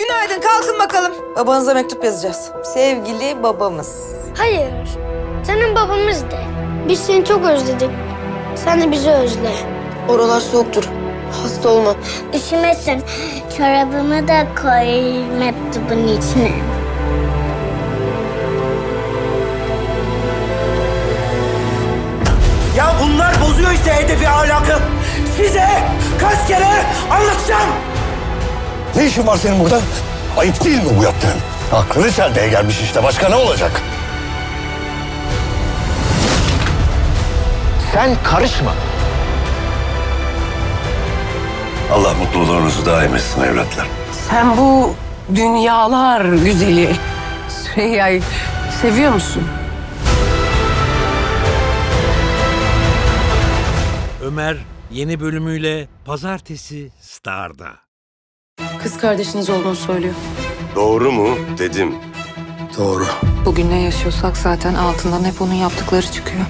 Günaydın kalkın bakalım. Babanıza mektup yazacağız. Sevgili babamız. Hayır. Senin babamız de. Biz seni çok özledik. Sen de bizi özle. Oralar soğuktur. Hasta olma. Üşümesin. Çorabımı da koy mektubun içine. Ya bunlar bozuyor işte hedefi ahlakı. Size kaç kere anlatacağım. Ne işin var senin burada? Ayıp değil mi bu yaptığın? Aklını çelmeye gelmiş işte. Başka ne olacak? Sen karışma. Allah mutluluğunuzu daim etsin evlatlar. Sen bu dünyalar güzeli Süreyya'yı seviyor musun? Ömer yeni bölümüyle pazartesi Star'da. Kız kardeşiniz olduğunu söylüyor. Doğru mu dedim. Doğru. Bugün ne yaşıyorsak zaten altından hep onun yaptıkları çıkıyor.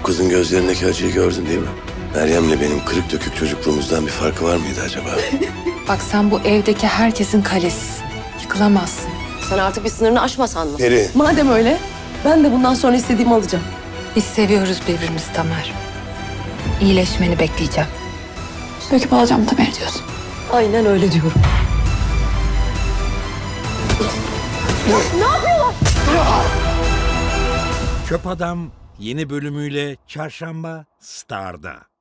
O kızın gözlerindeki acıyı gördün değil mi? Meryem'le benim kırık dökük çocukluğumuzdan bir farkı var mıydı acaba? Bak sen bu evdeki herkesin kalesisin. Yıkılamazsın. Sen artık bir sınırını aşmasan mı? Peri. Madem öyle ben de bundan sonra istediğimi alacağım. Biz seviyoruz birbirimizi Tamer. İyileşmeni bekleyeceğim. Söküp alacağım Tamer diyorsun. Aynen öyle diyorum. Çöp Adam yeni bölümüyle çarşamba Star'da.